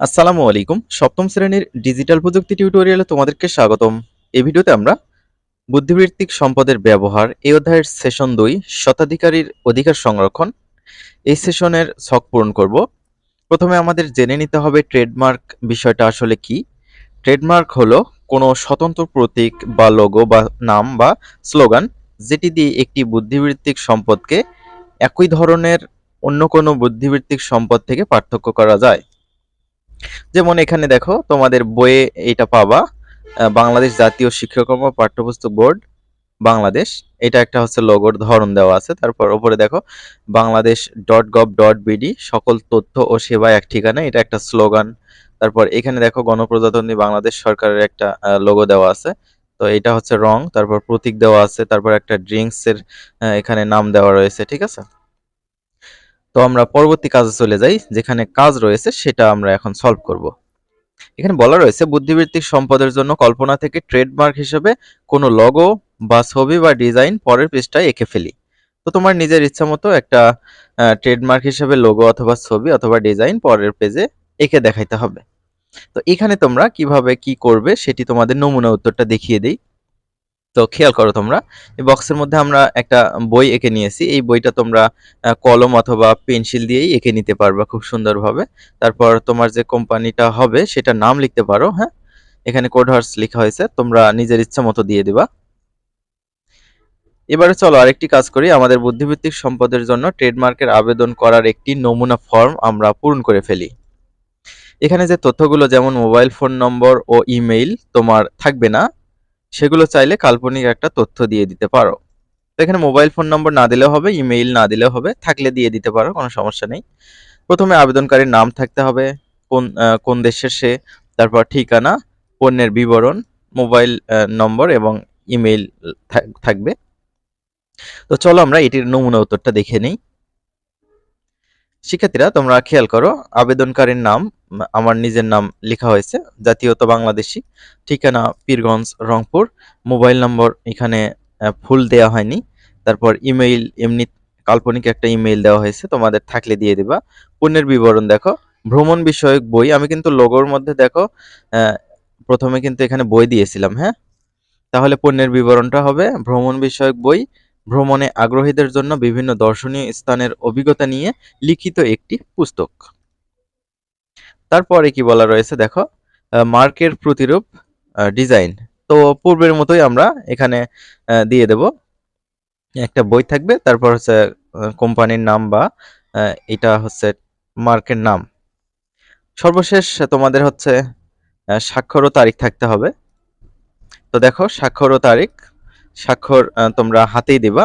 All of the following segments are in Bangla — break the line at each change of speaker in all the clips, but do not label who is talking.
আসসালামু আলাইকুম। সপ্তম শ্রেণির ডিজিটাল প্রযুক্তি টিউটোরিয়ালে তোমাদেরকে স্বাগতম। এই ভিডিওতে আমরা বুদ্ধিবৃত্তিক সম্পদের ব্যবহার, এই অধ্যায়ের সেশন দুই, শতাধিকারীর অধিকার সংরক্ষণ, এই সেশনের ছক পূরণ করব। প্রথমে আমাদের জেনে নিতে হবে ট্রেডমার্ক বিষয়টা আসলে কি। ট্রেডমার্ক হলো কোনো স্বতন্ত্র প্রতীক বা লোগো বা নাম বা স্লোগান যেটি দিয়ে একটি বুদ্ধিবৃত্তিক সম্পদকে একই ধরনের অন্য কোনো বুদ্ধিবৃত্তিক সম্পদ থেকে পার্থক্য করা যায়। যেমন এখানে দেখো তোমাদের বইয়ে এটা পাবা বাংলাদেশ জাতীয় শিক্ষাক্রম পাঠ্যপুস্তক বোর্ড বাংলাদেশ। এটা একটা হচ্ছে লোগোর ধরন দেওয়া আছে। তারপর ওপরে দেখো Bangladesh dot gov dot BD সকল তথ্য ও সেবা এক ঠিকানা এটা একটা স্লোগান। তারপর এখানে দেখো গণপ্রজাতন্ত্রী বাংলাদেশ সরকারের একটা লোগো দেওয়া আছে। তো এটা হচ্ছে রং। তারপর প্রতীক দেওয়া আছে। তারপর একটা ড্রিঙ্কস এর আহ, এখানে নাম দেওয়া রয়েছে। ঠিক আছে? তো আমরা পরবর্তী কাজে চলে যাই, যেখানে কাজ রয়েছে সেটা আমরা এখন সলভ করব। এখানে বলা রয়েছে, বুদ্ধিবৃত্তিক সম্পদের জন্য কল্পনা থেকে ট্রেডমার্ক হিসেবে কোনো লগো বা ছবি বা ডিজাইন পরের পৃষ্ঠায় এঁকে ফেলি। তো তোমার নিজের ইচ্ছা মতো একটা ট্রেডমার্ক হিসেবে লোগো অথবা ছবি অথবা ডিজাইন পরের পেজে এঁকে দেখাইতে হবে। তো এখানে তোমরা কীভাবে কি করবে সেটি তোমাদের নমুনা উত্তরটা দেখিয়ে দিই। তো খেয়াল করো তোমরা, এই বক্সের মধ্যে আমরা একটা বই এঁকে নিয়েছি। এই বইটা তোমরা কলম অথবা পেন্সিল দিয়েই এঁকে নিতে পারবা খুব সুন্দরভাবে। তারপর তোমার যে কোম্পানিটা হবে সেটা নাম লিখতে পারো হ্যাঁ? এখানে কোড হার্স লেখা হয়েছে, তোমরা নিজের ইচ্ছা মতো দিয়ে দিবা। এবারে চলো আরেকটি কাজ করি। আমাদের বুদ্ধিভিত্তিক সম্পদের জন্য ট্রেডমার্কের আবেদন করার একটি নমুনা ফর্ম আমরা পূরণ করে ফেলি। এখানে যে তথ্যগুলো, যেমন মোবাইল ফোন নম্বর ও ইমেইল তোমার থাকবে না। সেগুলো চাইলে কাল্পনিক একটা তথ্য দিয়ে দিতে পারো। এখানে মোবাইল ফোন নম্বর না দিলেও হবে ইমেইল না দিলেও হবে, থাকলে দিয়ে দিতে পারো, কোনো সমস্যা নেই। প্রথমে আবেদনকারীর নাম থাকতে হবে, কোন কোন দেশের সে, তারপর ঠিকানা, পণ্যের বিবরণ মোবাইল নম্বর এবং ইমেইল থাক- থাকবে। তো চলো আমরা এটির নমুনা উত্তরটা দেখে নিই। শিক্ষার্থীরা, তোমরা খেয়াল করো, আবেদনকারীর নাম, আমার নিজের নাম লেখা হয়েছে, জাতীয়তা বাংলাদেশি, ঠিকানা পীরগঞ্জ, রংপুর, মোবাইল নম্বর এখানে ফুল দেওয়া হয়নি, তারপর ইমেইল, এমনি কাল্পনিক একটা ইমেইল দেওয়া হয়েছে, তোমাদের থাকলে দিয়ে দিবা, পণ্যের বিবরণ দেখো, ভ্রমণ বিষয়ক বই, আমি কিন্তু লোগোর মধ্যে দেখো প্রথমে কিন্তু এখানে বই দিয়েছিলাম হ্যাঁ? তাহলে পণ্যের বিবরণটা হবে, ভ্রমণ বিষয়ক বই ভ্রমণে আগ্রহীদের জন্য বিভিন্ন দর্শনীয় স্থানের অভিজ্ঞতা নিয়ে লিখিত একটি পুস্তক। তারপরে কি বলা রয়েছে দেখো? মার্কের প্রতিরূপ ডিজাইন। তো পূর্বের মতোই আমরা এখানে দিয়ে দেব। একটা বই থাকবে, তারপর হচ্ছে কোম্পানির নাম বা এটা হচ্ছে মার্কের নাম। সর্বশেষ তোমাদের হচ্ছে স্বাক্ষর ও তারিখ থাকতে হবে। তো দেখো, স্বাক্ষর ও তারিখ স্বাক্ষর তোমরা হাতেই দেবা।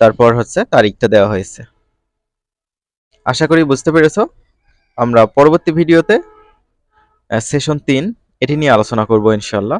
তারপর হচ্ছে তারিখটা দেওয়া হয়েছে। আশা করি বুঝতে পেরেছ। আমরা পরবর্তী ভিডিওতে সেশন তিন, এটি নিয়ে আলোচনা করব ইনশাল্লাহ